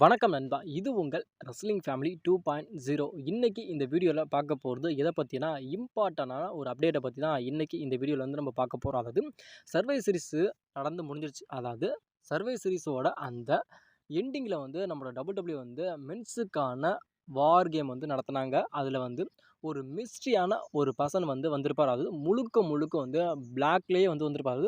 வணக்கம் நண்பா. இது உங்கள் wrestling family two point zero இன்றைக்கி இந்த வீடியோவில் பார்க்க போகிறது எதை பற்றினா இம்பார்ட்டண்டான ஒரு அப்டேட்டை பற்றி தான் இன்றைக்கி இந்த வீடியோவில் வந்து நம்ம பார்க்க போகிறோம் அதாவது சர்வை சீரிஸு நடந்து முடிஞ்சிருச்சு. அதாவது சர்வை சீரிஸோட அந்த எண்டிங்கில் வந்து நம்மளோட டபுள் டபிள்யூ வந்து மென்ஸுக்கான வார் கேம் வந்து நடத்துனாங்க. அதில் வந்து ஒரு மிஸ்ட்ரியான ஒரு பர்சன் வந்து வந்திருப்பார். அது முழுக்க முழுக்க வந்து பிளாக்லேயே வந்து வந்திருப்பார்.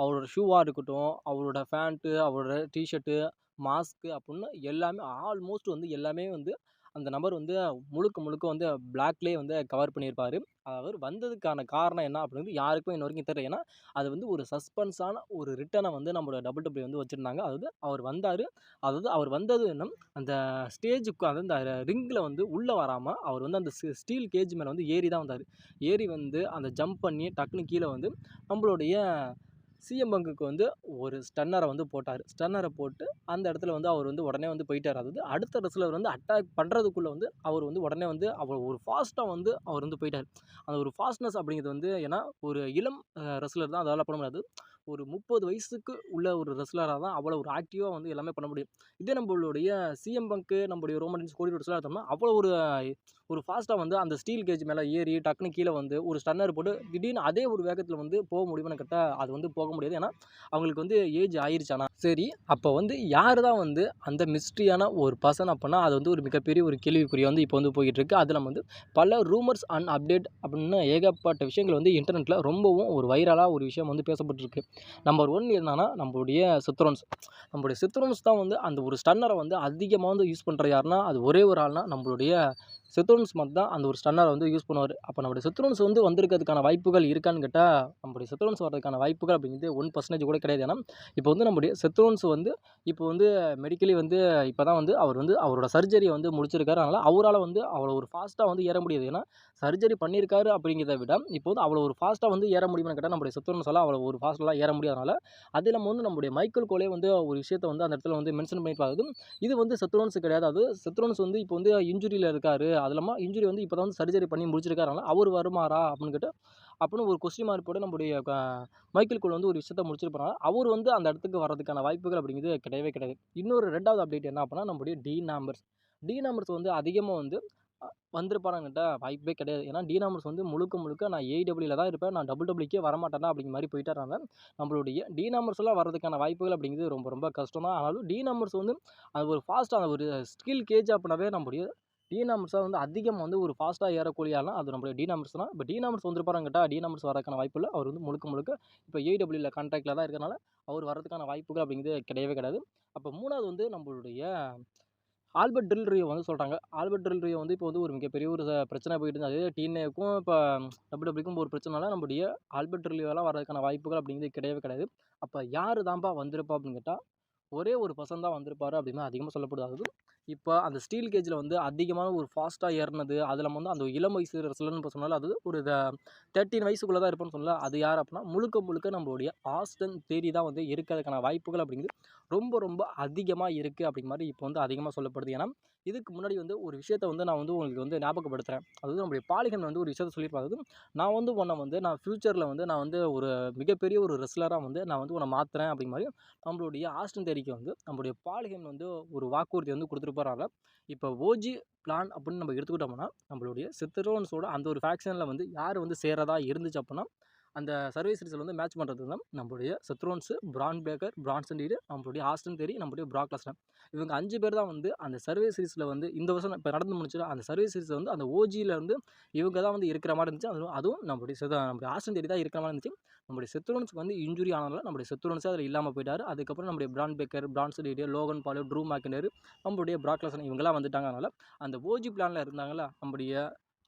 அவரோட ஷூவாக இருக்கட்டும் அவரோட ஃபேண்ட்டு அவரோட டிஷர்ட்டு மாஸ்க்கு அப்புடின்னு எல்லாமே ஆல்மோஸ்ட் வந்து எல்லாமே வந்து அந்த நபர் வந்து முழுக்க முழுக்க வந்து பிளாக்லேயே வந்து கவர் பண்ணியிருப்பார். அவர் வந்ததுக்கான காரணம் என்ன அப்படிங்கிறது யாருக்கும் இன்ன வரைக்கும் தெரியல. ஏன்னா அது வந்து ஒரு சஸ்பென்ஸான ஒரு ரிட்டனை வந்து நம்மளோட டபுள் டபிள்யூ வந்து வச்சுருந்தாங்க. அதாவது அவர் வந்தார். அதாவது அவர் வந்தது என்ன அந்த ஸ்டேஜுக்கு அதாவது அந்த ரிங்கில் வந்து உள்ளே வராமல் அவர் வந்து அந்த ஸ்டீல் கேஜ் மேலே வந்து ஏறி தான் வந்தார். ஏறி வந்து அந்த ஜம்ப் பண்ணி டக்குன்னு கீழே வந்து நம்மளுடைய சிஎம் பங்குக்கு வந்து ஒரு ஸ்டன்னரை வந்து போட்டார். ஸ்டன்னரை போட்டு அந்த இடத்துல வந்து அவர் வந்து உடனே வந்து போயிட்டார். அதாவது அடுத்த ரெஸ்லர் வந்து அட்டாக் பண்ணுறதுக்குள்ளே வந்து அவர் வந்து உடனே வந்து அவர் ஒரு ஃபாஸ்ட்டாக வந்து அவர் வந்து போயிட்டார். அந்த ஒரு ஃபாஸ்ட்னஸ் அப்படிங்கிறது வந்து ஏன்னா ஒரு இளம் ரசிலர் தான் அதால் பண்ண முடியாது. ஒரு முப்பது வயசுக்கு உள்ள ஒரு ரெஸ்லராக தான் அவ்வளோ ஒரு ஆக்டிவாக வந்து எல்லாமே பண்ண முடியும். இதே நம்மளுடைய சிஎம் பங்க்கு நம்மளுடைய ரோமன்ஸ் கோடி ரெஸ்லர் எடுத்தோம்னா அவ்வளோ ஒரு ஒரு ஃபாஸ்ட்டாக வந்து அந்த ஸ்டீல் கேஜ் மேலே ஏறி டக்குன்னு கீழே வந்து ஒரு ஸ்டன்னர் போட்டு திடீர்னு அதே ஒரு வேகத்தில் வந்து போக முடியும்னு கேட்டால் அது வந்து போக முடியாது. ஏன்னா அவங்களுக்கு வந்து ஏஜ் ஆயிடுச்சானா சரி அப்போ வந்து யார் தான் வந்து அந்த மிஸ்ட்ரியான ஒரு பர்சன் அப்படின்னா அது வந்து ஒரு மிகப்பெரிய ஒரு கேள்விக்குறியை வந்து இப்போ வந்து போய்கிட்டுருக்கு அதில் வந்து பல ரூமர்ஸ் அண்ட் அப்டேட் அப்படின்னு ஏகப்பட்ட விஷயங்கள் வந்து இன்டர்நெட்டில் ரொம்பவும் ஒரு வைரலாக ஒரு விஷயம் வந்து பேசப்பட்டிருக்கு. நம்பர் ஒன் என்னன்னா நம்மளுடைய சித்ரோன்ஸ். நம்மளுடைய சித்ரோன்ஸ் தான் வந்து அந்த ஒரு ஸ்டன்னரை வந்து அதிகமாக வந்து யூஸ் பண்ணுற யாருன்னா அது ஒரே ஒரு ஆள்னா நம்மளுடைய சித்ரோன்ஸ் மட்டும் தான் அந்த ஒரு ஸ்டன்னரை வந்து யூஸ் பண்ணுவார். அப்போ நம்மளுடைய சித்ரோன்ஸ் வந்து வந்திருக்கிறதுக்கான வாய்ப்புகள் இருக்கான்னு கேட்டால் நம்மளுடைய சித்ரோன்ஸ் வர்றதுக்கான வாய்ப்புகள் அப்படிங்கிறது ஒன் பர்சன்டேஜ் கூட கிடையாது. ஏன்னா இப்போ வந்து நம்முடைய சித்ரோன்ஸ் வந்து இப்போ வந்து மெடிக்கலி வந்து இப்போ தான் வந்து அவர் வந்து அவரோட சர்ஜரியை வந்து முடிச்சிருக்காரு. அதனால் அவரால் வந்து அவ்வளோ ஒரு ஃபாஸ்ட்டாக வந்து ஏற முடியாது. ஏன்னா சர்ஜரி பண்ணியிருக்காரு அப்படிங்கிறத விட இப்போ வந்து அவ்வளோ ஒரு ஃபாஸ்ட்டாக வந்து ஏற முடியும்னு கேட்டால் நம்மளுடைய சித்ரோன்ஸ் எல்லாம் அவ்வளோ ஒரு ஃபாஸ்ட்டெலாம் ஏற முடியாதனால அது இல்லாமல் வந்து நம்முடைய மைக்கேல் கோலே வந்து ஒரு விஷயத்தை வந்து அந்த இடத்துல வந்து மென்ஷன் பண்ணியிருப்பாரு. இது வந்து செத்ரோன்ஸ் கிடையாது. அது செத்ரோன்ஸ் வந்து இப்போ வந்து இன்ஜுரியில் இருக்கார் அது இல்லாமல் இன்ஜுரி வந்து இப்போ தான் வந்து சர்ஜரி பண்ணி முடிச்சிருக்காருனால அவர் வருமாறா அப்படின்னு கேட்டு அப்படின்னு ஒரு கொஸ்டின் மார்க் போட்டு நம்முடைய மைக்கேல் கோல் வந்து ஒரு விஷயத்த முடிச்சிருப்பாங்க அவர் வந்து அந்த இடத்துக்கு வர்றதுக்கான வாய்ப்புகள் அப்படிங்கிறது கிடையவே கிடையாது. இன்னொரு ரெண்டாவது அப்டேட் என்ன அப்படின்னா நம்முடைய டி நம்பர்ஸ் டி நம்பர்ஸ் வந்து அதிகமாக வந்து வந்திருப்பாராங்கிட்ட வாய்ப்பே கிடையாது. ஏன்னா டி நம்பர்ஸ் வந்து முழுக்க முழுக்க நான் ஏடபிள்யூவில் தான் இருப்பேன். நான் டபுள் டபுள்யூக்கே வரமாட்டேன் அப்படிங்கிற மாதிரி போயிட்டாராங்க நம்மளுடைய டி நம்பர்ஸ்லாம் வரதுக்கான வாய்ப்புகள் அப்படிங்கிறது ரொம்ப ரொம்ப கஷ்டம் தான் ஆனாலும் டி நம்பர்ஸ் வந்து அது ஒரு ஃபாஸ்ட்டாக அந்த ஒரு ஸ்கில் கேஜ் அப்படின்னாவே நம்மளுடைய டி வந்து அதிகமாக வந்து ஒரு ஃபாஸ்ட்டாக ஏறக்கூடிய ஆள்னா அது நம்மளுடைய டி தான். இப்போ டி வந்துருப்பாருங்கிட்டா வந்துருப்பாருங்கிட்ட வரதுக்கான வாய்ப்பு இல்லை. அவர் வந்து முழுக்க முழுக்க இப்போ ஏடபிள்யூவில் கான்ட்ராக்டில் தான் இருக்கிறனால அவர் வரதுக்கான வாய்ப்புகள் அப்படிங்கிறது கிடையவே கிடையாது. அப்போ மூணாவது வந்து நம்மளுடைய ஆல்பர்ட் ட்ரில் ரியோ வந்து சொல்கிறாங்க ஆல்பர்ட் ட்ரில் ரியோ வந்து இப்போ வந்து ஒரு மிகப்பெரிய ஒரு பிரச்சனை போயிட்டு இருந்தது. அதே டீனேக்கும் இப்போ டபுள் டபுள்யூக்கும் ஒரு பிரச்சனைனால நம்முடைய ஆல்பர்ட் ட்ரில் ரியோலாம் வரதுக்கான வாய்ப்புகள் அப்படிங்கிறது கிடையவே கிடையாது. அப்போ யார் தான்ப்பா வந்திருப்பா அப்படின்னு கேட்டால் ஒரே ஒரு பர்சன் தான் வந்திருப்பார் அப்படின்னு அதிகமாக சொல்லப்படுது. இப்போ அந்த ஸ்டீல் கேஜில் வந்து அதிகமான ஒரு ஃபாஸ்ட்டாக ஏறினது அதில் வந்து அந்த இளம் வயசு ரெஸ்லர்னு இப்போ சொன்னாலும் அது ஒரு தேர்ட்டின் வயசுக்குள்ளே தான் இருப்பேன்னு சொல்லல. அது யார் அப்படின்னா முழுக்க முழுக்க நம்மளுடைய ஆஸ்டன் தேரி தான் வந்து இருக்கிறதுக்கான வாய்ப்புகள் அப்படிங்கிறது ரொம்ப ரொம்ப அதிகமாக இருக்குது அப்படிங்கிற மாதிரி இப்போ வந்து அதிகமாக சொல்லப்படுது. ஏன்னா இதுக்கு முன்னாடி வந்து ஒரு விஷயத்தை வந்து நான் வந்து உங்களுக்கு வந்து ஞாபகப்படுத்துகிறேன் அதாவது நம்மளுடைய பாலிகன் வந்து ஒரு விஷயத்த சொல்லியிருப்பாங்க நான் வந்து உன்னை வந்து நான் ஃப்யூச்சரில் வந்து நான் வந்து ஒரு மிகப்பெரிய ஒரு ரெஸ்லராக வந்து நான் வந்து உன்னை மாற்றுறேன் அப்படிங்க மாதிரி நம்மளுடைய ஆஸ்டன் தேரிக்கு வந்து நம்மளுடைய பாலிகன் வந்து ஒரு வாக்குறுதி வந்து கொடுத்துட்டு போகிறாங்க இப்போ ஓஜி பிளான் அப்படின்னு நம்ம எடுத்துக்கிட்டோம்னா நம்மளுடைய சித்தரோன்ஸோட அந்த ஒரு ஃபேக்ஷனில் வந்து யார் வந்து சேரதா இருந்துச்சு அப்படின்னா அந்த சர்வீஸ் ரிசல் வந்து மேட்ச் பண்ணுறது தான் நம்மளுடைய சத்ரோன்ஸு பிரான் பேக்கர் பிரான்சன் டீடு நம்மளுடைய ஆஸ்டன் தெரி நம்மளுடைய ப்ராக் இவங்க அஞ்சு பேர் தான் வந்து அந்த சர்வீஸ் சீரிஸில் வந்து இந்த வருஷம் இப்போ நடந்து முடிச்சிடும் அந்த சர்வீஸ் சீரிஸில் வந்து அந்த ஓஜியில் வந்து இவங்க தான் வந்து இருக்கிற மாதிரி இருந்துச்சு. அதுவும் அதுவும் நம்மளுடைய செத நம்மளுடைய ஆஸ்டன் தேரி தான் இருக்கிற மாதிரி இருந்துச்சு. நம்மளுடைய செத்ரோன்ஸுக்கு வந்து இன்ஜுரி ஆனதால நம்மளுடைய செத்ரோன்ஸே அதில் இல்லாமல் போயிட்டார். அதுக்கப்புறம் நம்மளுடைய பிரான் பேக்கர் பிரான்சன் டீடு லோகன் பாலு ட்ரூ மேக்கினர் நம்மளுடைய ப்ராக் லஸ்னர் இவங்கெல்லாம் வந்துட்டாங்க அதனால் அந்த ஓஜி பிளானில் இருந்தாங்களா நம்மளுடைய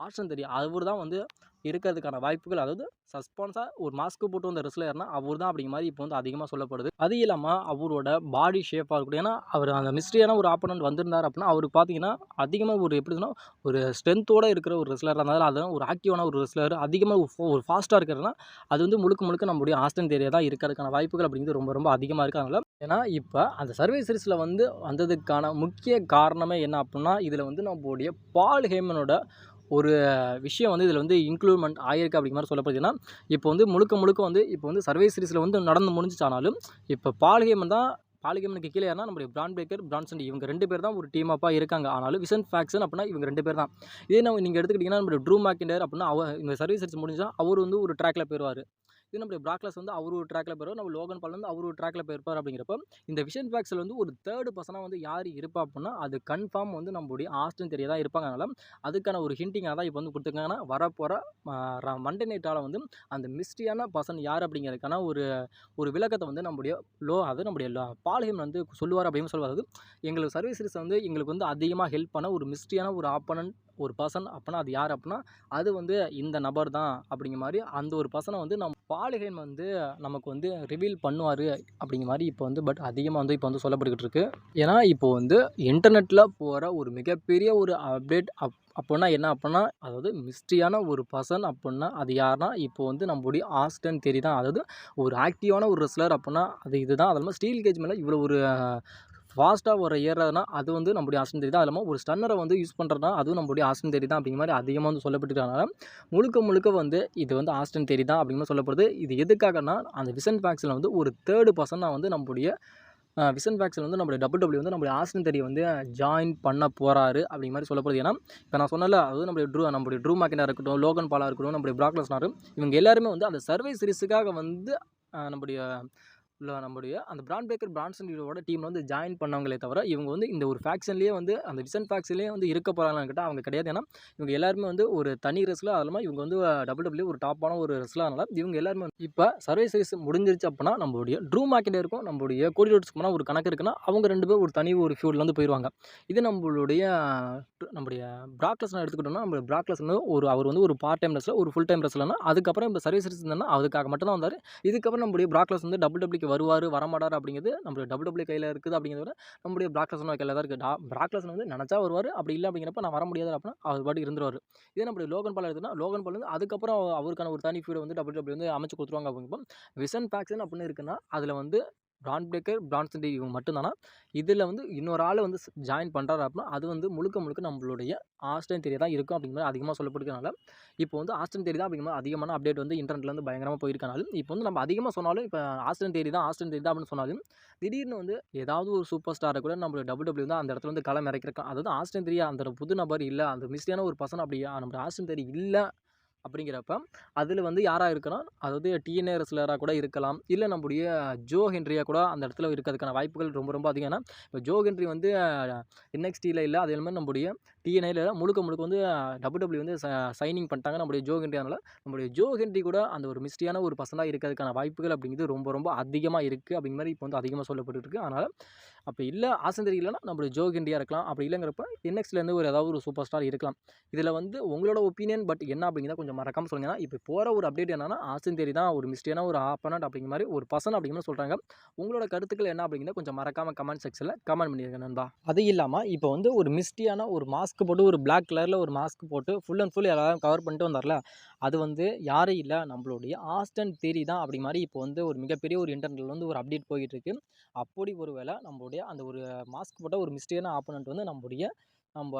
ஆப்ஷன் தெரியும் அவர் தான் வந்து இருக்கிறதுக்கான வாய்ப்புகள் அதாவது சஸ்பான்ஸாக ஒரு மாஸ்க் போட்டு வந்த ரெஸ்லர்னா அவர் தான் அப்படிங்கிற மாதிரி இப்போ வந்து அதிகமாக சொல்லப்படுது. அது இல்லாமல் அவரோட பாடி ஷேப்பாக இருக்கட்டும் ஏன்னா அவர் அந்த மிஸ்ட்ரியான ஒரு ஆப்பனண்ட் வந்திருந்தார் அப்படின்னா அவருக்கு பார்த்தீங்கன்னா அதிகமாக ஒரு எப்படி சொன்னால் ஒரு ஸ்ட்ரென்த்தோடு இருக்கிற ஒரு ரெஸ்லராக இருந்தாலும் அது ஒரு ஆக்டிவான ஒரு ரெஸ்லர் அதிகமாக ஒரு ஃபாஸ்ட்டாக இருக்கிறதுனா அது வந்து முழுக்க முழுக்க நம்மளுடைய ஆஸ்டன் தேரியா தான் இருக்கிறதுக்கான வாய்ப்புகள் அப்படிங்கிறது ரொம்ப ரொம்ப அதிகமாக இருக்குது அதனால் ஏன்னா இப்போ அந்த சர்வே சீரிஸில் வந்து வந்ததுக்கான முக்கிய காரணமே என்ன அப்படின்னா இதில் வந்து நம்மளுடைய பால் ஹேமனோட ஒரு விஷயம் வந்து இதில் வந்து இன்க்ளூட்மெண்ட் ஆகிருக்கு அப்படிங்கிற மாதிரி சொல்லப்படுதுன்னா இப்போ வந்து முழுக்க முழுக்க வந்து இப்போ வந்து சர்வே சீரிஸில் வந்து நடந்து முடிஞ்சிச்சானாலும் இப்போ பால்கேமன் தான் பாலிகேமனுக்கு கீழே யாருன்னா நம்மளுடைய பிராண்ட் பிரேக்கர் பிரான்சன் இவங்க ரெண்டு பேர் தான் ஒரு டீம் அப்பாக இருக்காங்க. ஆனாலும் விசன் ஃபேக்ஸன் அப்படின்னா இவங்க ரெண்டு பேர் தான். இதே நம்ம நீங்கள் எடுத்துக்கிட்டிங்கன்னா நம்மளுடைய ட்ரூ மேக்கிண்டர் அப்படின்னா அவ இந்த சர்வீஸ் முடிஞ்சால் அவர் வந்து ஒரு ட்ராக்கில் போயிடுவார். இது நம்மளுடைய பிராக்லஸ் வந்து அவர் ஒரு ட்ராக்கில் போயிருவார் நம்ம லோகன் பால் வந்து அவர் ஒரு ட்ராக்கில் போயிருப்பார் அப்படிங்கிறப்ப இந்த விஷன் ஃபேக்ஸில் வந்து ஒரு தேர்டு பர்சனாக வந்து யார் இருப்பா அப்படின்னா அது கன்ஃபார்ம் வந்து நம்மளுடைய ஆஸ்டன் தெரிய தான் இருப்பாங்க. அதனால் அதுக்கான ஒரு ஹிண்டிங்காக தான் இப்போ வந்து கொடுத்துருக்காங்கன்னா வரப்போகிற மண்டே நைட்டால் வந்து அந்த மிஸ்டியான பர்சன் யார் அப்படிங்கிறதுக்கான ஒரு ஒரு விளக்கத்தை வந்து நம்முடைய லோ அது நம்முடைய லோ வந்து சொல்லுவார் அப்படின்னு சொல்லுவார். எங்களுக்கு சர்வீஸ் வந்து எங்களுக்கு வந்து அதிகமாக ஹெல்ப் பண்ண ஒரு மிஸ்டியான ஒரு ஆப்பனன்ட் ஒரு பர்சன் அப்படின்னா அது யார் அப்படின்னா அது வந்து இந்த நபர் தான் அப்படிங்கிற மாதிரி அந்த ஒரு பர்சனை வந்து நம்ம பாலிகைன் வந்து நமக்கு வந்து ரிவீல் பண்ணுவார் அப்படிங்கிற மாதிரி இப்போ வந்து பட் அதிகமாக வந்து இப்போ வந்து சொல்லப்பட்டுக்கிட்டு இருக்கு. ஏன்னா இப்போ வந்து இன்டர்நெட்டில் போகிற ஒரு மிகப்பெரிய ஒரு அப்டேட் அப் அப்படின்னா என்ன அப்படின்னா அதாவது மிஸ்ட்ரியான ஒரு பர்சன் அப்படின்னா அது யாருன்னா இப்போ வந்து நம்மளுடைய ஆஸ்டன் தெரி தான். அதாவது ஒரு ஆக்டிவான ஒரு ரெஸ்லர் அப்படின்னா அது இதுதான். அது இல்லாமல் ஸ்டீல் கேஜ் மேலே இவ்வளோ ஒரு ஃபாஸ்ட்டாக ஒரு ஏறுறதுனா அது வந்து நம்மளுடைய ஆசன் தேடி தான். அது இல்லாமல் ஒரு ஸ்டன்னரை வந்து யூஸ் பண்ணுறதுனா அதுவும் நம்மளுடைய ஆஸ்டன் தேடி தான் அப்படிங்கிற மாதிரி அதிகமாக வந்து சொல்லப்பட்டுருக்கனால முழுக்க முழுக்க வந்து இது வந்து ஆஸ்டன் தெரி தான் அப்படிங்கிற சொல்லப்படுது. இது எதுக்காகனா அந்த விசன் ஃபேக்ஸில் வந்து ஒரு தேர்டு பர்சனாக வந்து நம்மளுடைய விசன் ஃபேக்ஸில் வந்து நம்மளுடைய டபுள் டபிள்யூ வந்து நம்மளுடைய ஆஸ்டன் தேடி வந்து ஜாயின் பண்ண போகிறாரு அப்படிங்கிற மாதிரி சொல்லப்படுது. ஏன்னா இப்போ நான் சொன்னல அதாவது நம்மளுடைய ட்ரூ நம்மளுடைய ட்ரூ மேக்கினாக இருக்கட்டும் லோகன் பாலாக இருக்கட்டும் நம்மளுடைய பிராக்லஸ்னாரும் இவங்க எல்லாருமே வந்து அந்த சர்வை சீரிஸுக்காக வந்து நம்முடைய இல்லை நம்முடைய அந்த பிராண்ட் பேக்கர் பிரான்சன்டியோட டீமில் வந்து ஜாயின் பண்ணவங்களே தவிர இவங்க வந்து இந்த ஒரு ஃபேக்ஷன்லேயே வந்து அந்த விசன் ஃபேக்ஷன்லேயே வந்து இருக்க போகிறாங்கன்னு கேட்டால் அவங்க கிடையாது. ஏன்னா இவங்க எல்லாருமே வந்து ஒரு தனி ரெஸ்ல அது இல்லாமல் இவங்க வந்து டபுள் டபுள்யூ ஒரு டாப்பான ஒரு ரெஸ்லாக அதனால இவங்க எல்லாருமே வந்து இப்போ சர்வே சீரிஸ் முடிஞ்சிருச்சு அப்படின்னா நம்மளுடைய ட்ரூ மார்க்கெட் இருக்கும் நம்மளுடைய கோடி ரோட்ஸ்க்கு போனால் ஒரு கணக்கு இருக்குன்னா அவங்க ரெண்டு பேரும் ஒரு தனி ஒரு ஃபியூடில் வந்து போயிடுவாங்க இது நம்மளுடைய நம்முடைய பிராக்லஸ் எடுத்துக்கிட்டோம்னா நம்ம பிராக்லஸ் வந்து ஒரு அவர் வந்து ஒரு பார்ட் டைம் ரெஸ்லர் ஒரு ஃபுல் டைம் ரெஸ்லர்னா அதுக்கப்புறம் இப்போ சர்வீஸ் இருந்தால் அதுக்காக மட்டும் தான் வந்தார். இதுக்கப்புறம் நம்மளுடைய பிராக்லஸ் வந்து டபுள் டபுள்யூ ஓகே வருவார் வரமாட்டார் அப்படிங்கிறது நம்மளுடைய டபுள் டபுள்யூ கையில் இருக்குது அப்படிங்கிறத விட நம்மளுடைய பிராக்லஸ் கையில் தான் இருக்குது பிராக்லஸ் வந்து நினச்சா வருவார் அப்படி இல்லை அப்படிங்கிறப்ப நான் வர முடியாது அப்படின்னா அவர் பாட்டு இருந்துருவார். இதே நம்மளுடைய லோகன் பால் எடுத்துனா லோகன் பால் வந்து அதுக்கப்புறம் அவருக்கான ஒரு தனி ஃபீடை வந்து டபுள் டபுள்யூ வந்து அமைச்சு கொடுத்துருவாங்க அப்படிங்கிறப்ப விசன் பேக்ஸன் அப்படின்னு இருக்குன்னா அதில் வந்து பிராண்ட் பிரேக்கர் பிரான்சன் டி இவங்க மட்டும்தானா? இதில் வந்து இன்னொரு ஆள் வந்து ஜாயின் பண்ணுறாரு அப்படின்னா அது வந்து முழுக்க முழுக்க நம்மளுடைய ஆஸ்டன் தெரிய தான் இருக்கும் அப்படிங்கிற மாதிரி அதிகமாக சொல்லப்படுறதுனால இப்போ வந்து ஆஸ்டன் தேரி தான் அப்படிங்கிற மாதிரி அதிகமான அப்டேட் வந்து இன்டர்நெட்டில் வந்து பயங்கரமாக போயிருக்கனாலும் இப்போ வந்து நம்ம அதிகமாக சொன்னாலும் இப்போ ஆஸ்டன் தேரி தான் ஆஸ்டன் தேரி தான் அப்படின்னு சொன்னாலும் திடீர்னு வந்து ஏதாவது ஒரு சூப்பர் ஸ்டாரை கூட நம்ம டபுள் டபுள்யூ வந்து அந்த இடத்துல வந்து களம் இறக்கிருக்கலாம் அதாவது ஆஸ்டன் தெரிய அந்த புது நபர் இல்லை அந்த மிஸ்டியான ஒரு பர்சன் அப்படி நம்ம ஆஸ்டன் தெரி இல்லை அப்படிங்கிறப்ப அதில் வந்து யாராக இருக்குன்னா அதாவது டிஎன்ஏ ரெஸ்லராக கூட இருக்கலாம். இல்லை நம்முடைய ஜோ ஹென்ரியாக கூட அந்த இடத்துல இருக்கிறதுக்கான வாய்ப்புகள் ரொம்ப ரொம்ப அதிகம். ஏன்னா இப்போ ஜோ ஹென்ரி வந்து என்எக்ஸ்டியில் இல்லை அதே மாதிரி நம்முடைய டிஎன்ஐயில் முழுக்க முழுக்க வந்து டபுள் டபுள்யூ வந்து சைனிங் பண்ணிட்டாங்க. நம்முடைய ஜோ ஹென்ரி அதனால் நம்முடைய ஜோ ஹென்ட்ரி கூட அந்த ஒரு மிஸ்டியான ஒரு பர்சனாக இருக்கிறதுக்கான வாய்ப்புகள் அப்படிங்கிறது ரொம்ப ரொம்ப அதிகமாக இருக்குது அப்படிங்கிற மாதிரி இப்போ வந்து அதிகமாக சொல்லப்பட்டுருக்கு. அதனால் அப்போ இல்லை ஆசந்தரி இல்லைனா நம்மளுடைய ஜோ ஹென்ரியாக இருக்கலாம். அப்படி இல்லைங்கிறப்ப என்எக்ஸ்லேருந்து ஒரு ஏதாவது ஒரு சூப்பர் ஸ்டார் இருக்கலாம். இதில் வந்து உங்களோட ஒப்பீனியன் பட் என்ன அப்படிங்கிறத கொஞ்சம் மறக்காமல் சொல்லுங்க. இப்போ போகிற ஒரு அப்டேட் என்னன்னா ஆசந்தேரி தான் ஒரு மிஸ்டியான ஒரு ஆப்பனட் அப்படிங்கிற மாதிரி ஒரு பர்சன் அப்படிங்கிற சொல்கிறாங்க உங்களோட கருத்துக்கள் என்ன அப்படிங்கிறத கொஞ்சம் மறக்காமல் கமெண்ட் செக்ஷனில் கமெண்ட் பண்ணியிருக்கேன் நண்பா. அது இல்லாமல் இப்போ வந்து ஒரு மிஸ்டியான ஒரு மாஸ்க் போட்டு ஒரு பிளாக் கலரில் ஒரு மாஸ்க் போட்டு ஃபுல் அண்ட் ஃபுல் எல்லாரும் கவர் பண்ணிட்டு வந்தார்ல. அது வந்து யாரும் இல்லை. நம்மளுடைய ஆஸ்டன் தேரி தான் அப்படி மாதிரி இப்போ வந்து ஒரு மிகப்பெரிய ஒரு இன்டர்நெட்டில் வந்து ஒரு அப்டேட் போயிட்டு இருக்கு. அப்படி ஒரு வேளை நம்மளுடைய அந்த ஒரு மாஸ்க் போட்ட ஒரு மிஸ்டேக்கான ஆப்போனண்ட் வந்து நம்மளுடைய நம்ம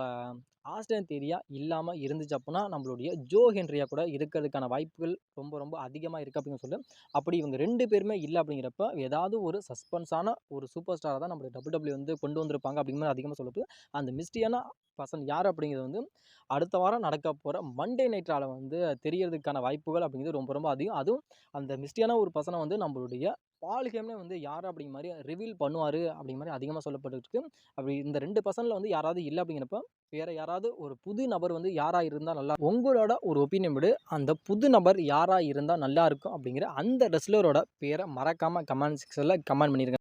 ஆஸ்டன் தேரியா இல்லாமல் இருந்துச்சு அப்படின்னா நம்மளுடைய ஜோ ஹென்ரியா கூட இருக்கிறதுக்கான வாய்ப்புகள் ரொம்ப ரொம்ப அதிகமாக இருக்குது அப்படின்னு சொல்லி. அப்படி இவங்க ரெண்டு பேருமே இல்லை அப்படிங்கிறப்ப ஏதாவது ஒரு சஸ்பென்ஸான ஒரு சூப்பர் ஸ்டாரை தான் நம்மளுடைய டபுள் டபுள்யூ வந்து கொண்டு வந்திருப்பாங்க அப்படிங்கிற அதிகமாக சொல்லப்படுது அந்த மிஸ்டியான பர்சன் யார் அப்படிங்கிறது வந்து அடுத்த வாரம் நடக்க போகிற மண்டே நைட்டால் வந்து தெரியறதுக்கான வாய்ப்புகள் அப்படிங்கிறது ரொம்ப ரொம்ப அதிகம். அதுவும் அந்த மிஸ்டியான ஒரு பர்சனை வந்து நம்மளுடைய பால் கேம்னே வந்து யார் அப்படிங்க மாதிரி ரிவீல் பண்ணுவார் அப்படிங்கிற மாதிரி அதிகமாக சொல்லப்பட்டுருக்கு. அப்படி இந்த ரெண்டு பர்சனில் வந்து யாராவது இல்லை அப்படிங்கிறப்ப வேறு யாராவது ஒரு புது நபர் வந்து யாராக இருந்தால் நல்லா உங்களோட ஒரு ஒப்பீனியன் விடு. அந்த புது நபர் யாராக இருந்தால் நல்லா இருக்கும் அப்படிங்கிற அந்த ரெஸ்லரோட பேரை மறக்காமல் கமெண்ட் செக்ஷனில் கமெண்ட் பண்ணியிருக்கேன்